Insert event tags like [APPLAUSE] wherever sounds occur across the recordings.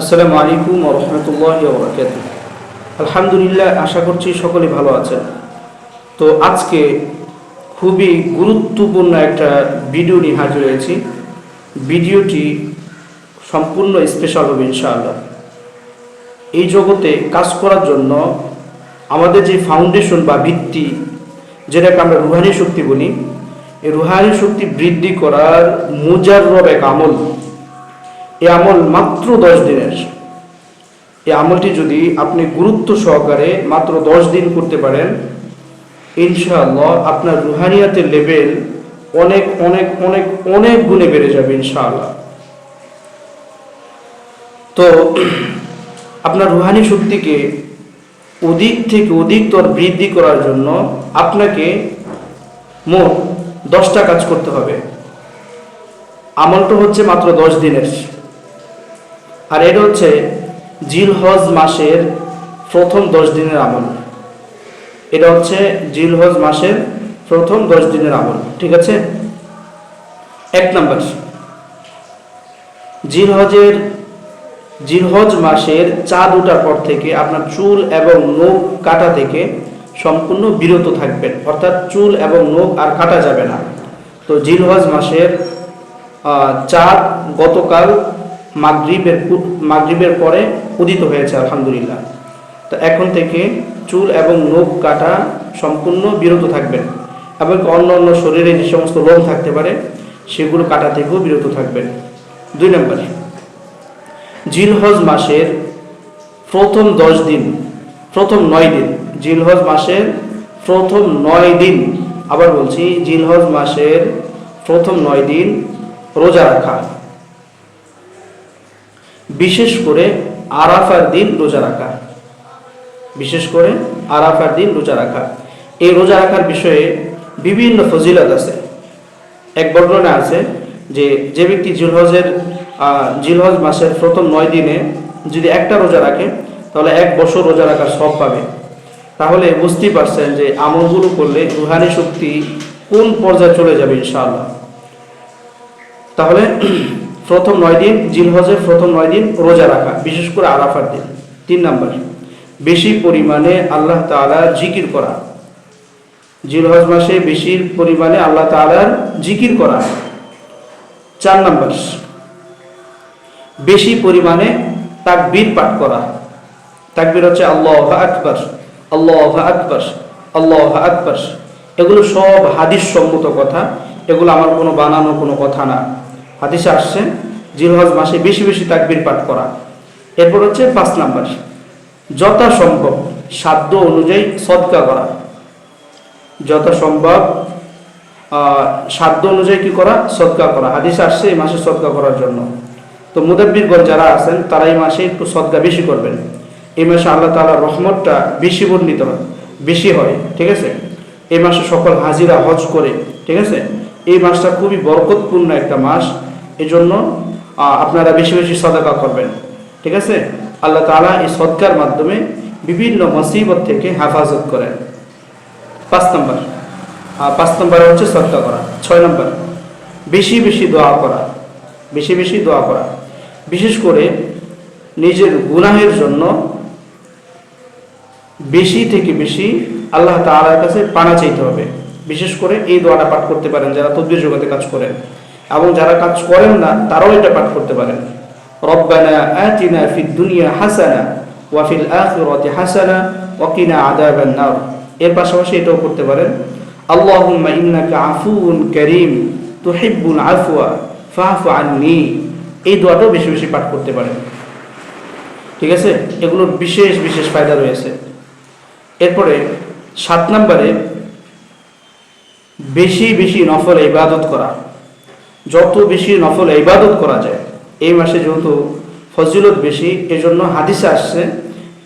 আসসালামু আলাইকুম রহমতুল্লাহ বরকাত আলহামদুলিল্লাহ, আশা করছি সকলে ভালো আছেন। তো আজকে খুবই গুরুত্বপূর্ণ একটা ভিডিও নিয়ে হাজির হয়েছি। ভিডিওটি সম্পূর্ণ স্পেশাল হবে ইনশাআল্লাহ। এই জগতে কাজ করার জন্য আমাদের যে ফাউন্ডেশন বা ভিত্তি, যেটাকে আমরা রুহানি শক্তি বলি, এই রুহানি শক্তি বৃদ্ধি করার মুজাররব এক আমল এই আমল মাত্র দশ দিনের। এই আমলটি যদি আপনি গুরুত্ব সহকারে মাত্র দশ দিন করতে পারেন, ইনশাআল্লাহ আপনার রুহানিয়াতের লেভেল অনেক অনেক অনেক অনেক গুণে বেড়ে যাবে ইনশাআল্লাহ। তো আপনার রুহানি শক্তিকে অধিক থেকে অধিকতর বৃদ্ধি করার জন্য আপনাকে মোট দশটা কাজ করতে হবে। আমলটা হচ্ছে মাত্র দশ দিনের। আর এটা হচ্ছে জিলহজ মাসের প্রথম দশ দিনের আমল। এটা হচ্ছে জিলহজ মাসের প্রথম দশ দিনের আমল, ঠিক আছে? এক নাম্বার। জিলহজের, জিলহজ মাসের চাঁদ ওঠার পর থেকে আপনার চুল এবং নখ কাটা থেকে সম্পূর্ণ বিরত থাকবেন। অর্থাৎ চুল এবং নখ আর কাটা যাবে না। তো জিলহজ মাসের চাঁদ গতকাল মাগরিবের মাগরিবের পরে উদিত হয়েছে, আলহামদুলিল্লাহ। তো এখন থেকে চুল এবং নখ কাটা সম্পূর্ণ বিরত থাকবেন এবং অন্য অন্য শরীরে যে সমস্ত লোম থাকতে পারে, সেগুলো কাটা থেকেও বিরত থাকবেন। দুই নম্বর, জিলহজ মাসের প্রথম দশ দিন, প্রথম নয় দিন, জিলহজ মাসের প্রথম নয় দিন, আবার বলছি, জিলহজ মাসের প্রথম নয় দিন রোজা রাখা। বিশেষ করে আরাফার দিন রোজা রাখা। বিশেষ করে আরাফার দিন রোজা রাখা। এই রোজা রাখার বিষয়ে বিভিন্ন ফজিলত আছে। এক বর্ণনা আছে যে যে ব্যক্তি জিলহজের জিলহজ মাসের প্রথম নয় দিনে যদি একটা রোজা রাখে, তাহলে এক বছর রোজা রাখার সব পাবে। তাহলে বুঝতেই পারছেন যে আমলগুলো করলে রুহানি শক্তি কোন পর্যায়ে চলে যাবে ইনশাআল্লাহ। তাহলে প্রথম নয় দিন, জিলহজের প্রথম নয় দিন রোজা রাখা, বিশেষ করে আরাফার দিন। তিন নাম্বার, বেশি পরিমাণে আল্লাহ তাআলার জিকির করা। জিলহজ মাসে বেশি পরিমাণে আল্লাহ তাআলার জিকির করা। চার নাম্বার, বেশি পরিমাণে তাকবীর পাঠ করা। তাকবীর হচ্ছে আল্লাহ আকবর আল্লাহ আকবর আল্লাহ আকবর। এগুলো সব হাদিস সম্মত কথা। এগুলো আমার কোনো বানানো কোনো কথা না। হাদিসে আসছে, জিলহজ মাসে বেশি বেশি তাকবির পাঠ করা। এরপর হচ্ছে পাঁচ নাম্বার। যথাসম্ভব সাধ্য অনুযায়ী সদকা করা। যথাসম্ভব সাধ্য অনুযায়ী কি করা? সদকা করা। হাদিসে আসছে এই মাসে সদকা করার জন্য। তো মুদাব্বিরগণ যারা আছেন, তারা এই মাসে একটু সদকা বেশি করবেন। এই মাসে আল্লাহ তাআলার রহমতটা বেশি বর্ণিত হয়, বেশি হয়, ঠিক আছে? এই মাসে সকল হাজিরা হজ করে, ঠিক আছে? এই মাসটা খুবই বরকতপূর্ণ একটা মাস। এই জন্য আপনারা বেশি বেশি সদকা করবেন। ঠিক আছে? আল্লাহ তাআলা এই সদকার মাধ্যমে বিভিন্ন মসিবত থেকে হেফাজত করেন। পাঁচ নম্বর। পাঁচ নম্বরে হচ্ছে সদকা করা। ছয় নম্বর, বেশি বেশি দোয়া করা। বেশি বেশি দোয়া করা। বিশেষ করে নিজের গুনাহের জন্য বেশি থেকে বেশি আল্লাহ তাআলার কাছে পানা চাইতে হবে। বিশেষ করে এই দোয়াটা পাঠ করতে পারেন, যারা তদ্বির জগতে কাজ করেন। এবং যারা কাজ করেন না, তারাও এটা পাঠ করতে পারেন। রব্বানা আতিনা ফিদ দুনিয়া হাসানা ওয়া ফিল আখিরাতি হাসানা ওয়া কিনা আযাবান নার। এর পাশাপাশি এটাও করতে পারেন, আল্লাহুম্মা ইন্নাকা আফুউন কারীম তুহিব্বুল আফওয়া ফাফু আন্নি। এই দোয়াটাও বেশি বেশি পাঠ করতে পারেন। ঠিক আছে? এগুলোর বিশেষ বিশেষ ফায়দা রয়েছে। এরপরে সাত নম্বরে বেশি বেশি নফল ইবাদত করা। যত বেশি নফল ইবাদত করা যায়, এই মাসে যেহেতু ফজিলত বেশি, এজন্য হাদিসে আসছে,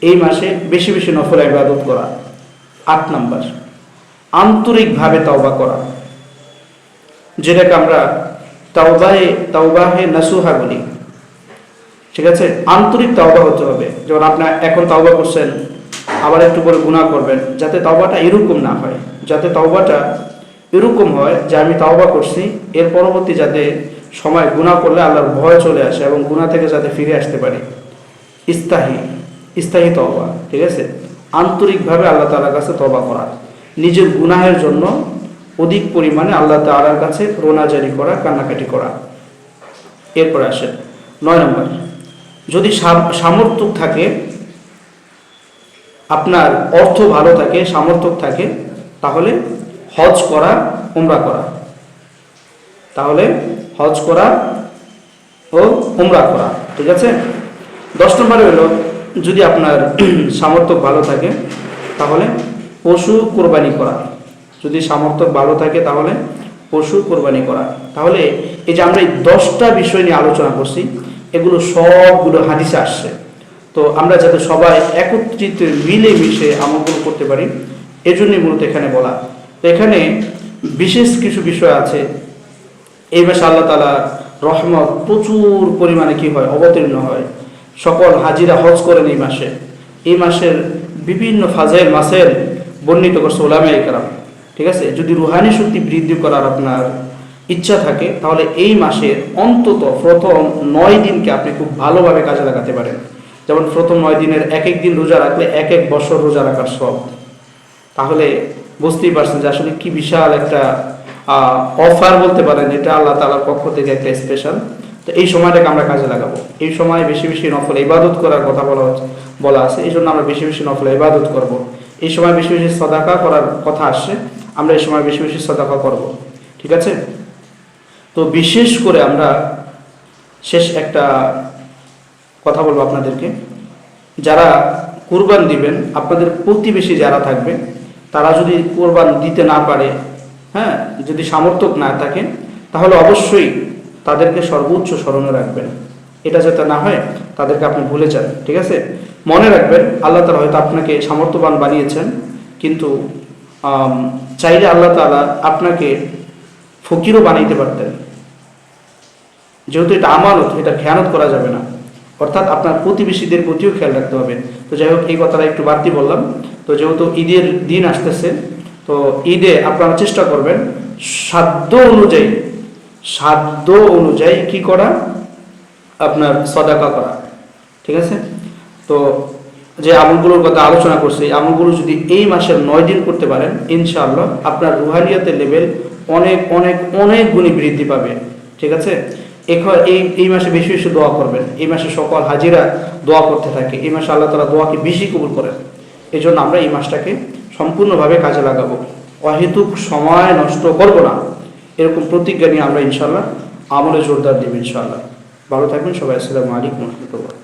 এই মাসে বেশি বেশি নফল ইবাদত করা। আট নাম্বার, আন্তরিকভাবে তাওবা করা। যেটাকে আমরা তাওবাহে তাওবাহে নাসুহা বলি। ঠিক আছে? আন্তরিক তাওবা হতে হবে। যেমন আপনার এখন তাওবা করছেন, আবার একটু করে গুনাহ করবেন, যাতে তাওবাটা এরকম না হয়, যাতে তাওবাটা এরকম হয় যে আমি তাওবা করছি, এর পরবর্তী যাতে সময় গুনাহ করলে আল্লাহর ভয় চলে আসে এবং গুনাহ থেকে যাতে ফিরে আসতে পারি। ইস্তাহি ইস্তাহি তবা ঠিক আছে? আন্তরিকভাবে আল্লাহ তালার কাছে তবা করা। নিজের গুনাহের জন্য অধিক পরিমাণে আল্লাহ তালার কাছে রোনাজারি করা, কান্নাকাটি করা। এরপরে আসেন। নয় নম্বর, যদি সাম- সামর্থ্য থাকে, আপনার অর্থ ভালো থাকে, সামর্থ্য থাকে, তাহলে হজ করা, উমরা করা। তাহলে হজ করা ও উমরা করা, ঠিক আছে? দশ নম্বরে হলো, যদি আপনার [CLEARS THROAT] সামর্থ্য ভালো থাকে, তাহলে পশু কোরবানি করা। যদি সামর্থ্য ভালো থাকে, তাহলে পশু কোরবানি করা। তাহলে এই যে আমরা এই দশটা বিষয় নিয়ে আলোচনা করছি, এগুলো সবগুলো হাদিসে আসছে। তো আমরা যাতে সবাই একত্রিত মিলে মিশে করতে পারি, এজন্যই মূলত এখানে বলা। এখানে বিশেষ কিছু বিষয় আছে। এই মাসে আল্লাহ তালা রহমত প্রচুর পরিমাণে কি হয়? অবতীর্ণ হয়। সকল হাজিরা হজ করেন এই মাসে। এই মাসের বিভিন্ন ফাজেল মাসের বর্ণিত করছে ওলামে একরাম ঠিক আছে? যদি রুহানি শক্তি বৃদ্ধি করার আপনার ইচ্ছা থাকে, তাহলে এই মাসের অন্তত প্রথম নয় দিনকে আপনি খুব ভালোভাবে কাজে লাগাতে পারেন। যেমন প্রথম নয় দিনের এক এক দিন রোজা রাখলে এক এক বছর রোজা রাখার সব তাহলে বুঝতেই পারছেন যে আসলে কি বিশাল একটা অফার বলতে পারেন, এটা আল্লাহ তালার পক্ষ থেকে একটা স্পেশাল তো এই সময়টাকে আমরা কাজে লাগাবো। এই সময় বেশি বেশি নফল ইবাদত করার কথা বলা বলা আছে। এই জন্য আমরা বেশি বেশি নফল ইবাদত করব। এই সময় বেশি বেশি সদাকা করার কথা আসছে, আমরা এই সময় বেশি বেশি সদাকা করব। ঠিক আছে? তো বিশেষ করে আমরা শেষ একটা কথা বলব আপনাদেরকে। যারা কুরবান দিবেন, আপনাদের প্রতিবেশী যারা থাকবে তারা যদি কোরবান দিতে না পারে হ্যাঁ যদি সামর্থ্য না থাকে, তাহলে অবশ্যই তাদেরকে সর্বোচ্চ স্মরণে রাখবেন। এটা যাতে না হয়, তাদেরকে আপনি ভুলে যান, ঠিক আছে? মনে রাখবেন, আল্লাহ তালা হয়তো আপনাকে সামর্থ্যবান বানিয়েছেন, কিন্তু চাইলে আল্লাহ তালা আপনাকে ফকিরও বানাইতে পারতেন। যেহেতু এটা আমানত, এটা খেয়ানত করা যাবে না। অর্থাৎ আপনার প্রতিবেশীদের প্রতিও খেয়াল রাখতে হবে। তো যাই হোক, এই কথাটা একটু বাড়তি বললাম। তো যেহেতু ঈদের দিন আসতেছে, তো ঈদে আপনারা চেষ্টা করবেন সাধ্য অনুযায়ী সাধ্য অনুযায়ী কি করা? আপনার সদাকা করা। ঠিক আছে? তো যে আমলগুলোর কথা আলোচনা করছি, এই আমলগুলো যদি এই মাসের নয় দিন করতে পারেন, ইনশাআল্লাহ আপনার রুহানিয়াতের লেভেল অনেক অনেক অনেক গুণী বৃদ্ধি পাবে। ঠিক আছে? এই এই মাসে বেশি বেশি দোয়া করবেন। এই মাসে সকল হাজিরা দোয়া করতে থাকে। এই মাসে আল্লাহ তালা দোয়াকে বেশি কবুল করেন। এই জন্য আমরা এই মাসটাকে সম্পূর্ণভাবে কাজে লাগাবো। অহেতুক সময় নষ্ট করব না। এরকম প্রতিজ্ঞা নিয়ে আমরা ইনশাল্লাহ আমলে জোরদার দেব ইনশাল্লাহ ভালো থাকবেন সবাই। আসসালামু আলাইকুম রহমতুল্লাহ।